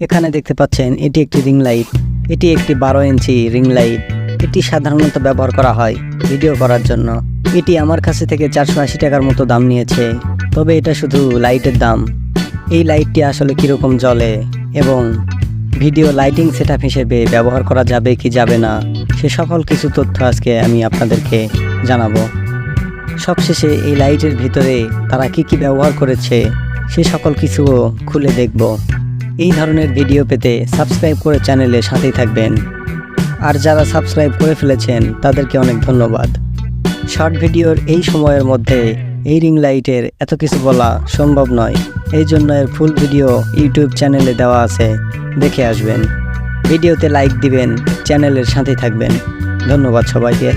এখানে দেখতে পাচ্ছেন, এটি একটি রিং লাইট। এটি একটি বারো ইঞ্চি রিং লাইট। এটি সাধারণত ব্যবহার করা হয় ভিডিও করার জন্য। এটি আমার কাছে থেকে চারশো আশি টাকার মতো দাম নিয়েছে। তবে এটা শুধু লাইটের দাম। এই লাইটটি আসলে কীরকম জ্বলে এবং ভিডিও লাইটিং সেট হিসেবে ব্যবহার করা যাবে কি যাবে না, সে সকল কিছু তথ্য আজকে আমি আপনাদেরকে জানাব। সবশেষে এই লাইটের ভিতরে তারা কি কি ব্যবহার করেছে, সে সকল কিছুও খুলে দেখব। এই ধরনের ভিডিও পেতে সাবস্ক্রাইব করে চ্যানেলে সাথেই থাকবেন। আর যারা সাবস্ক্রাইব করে ফেলেছেন, তাদেরকে অনেক ধন্যবাদ। শর্ট ভিডিওর এই সময়ের মধ্যে এই রিং লাইটের এত কিছু বলা সম্ভব নয়। এই জন্য এর ফুল ভিডিও ইউটিউব চ্যানেলে দেওয়া আছে। দেখে আসবেন। ভিডিওতে লাইক দিবেন চ্যানেলের সাথেই থাকবেন। ধন্যবাদ সবাইকে।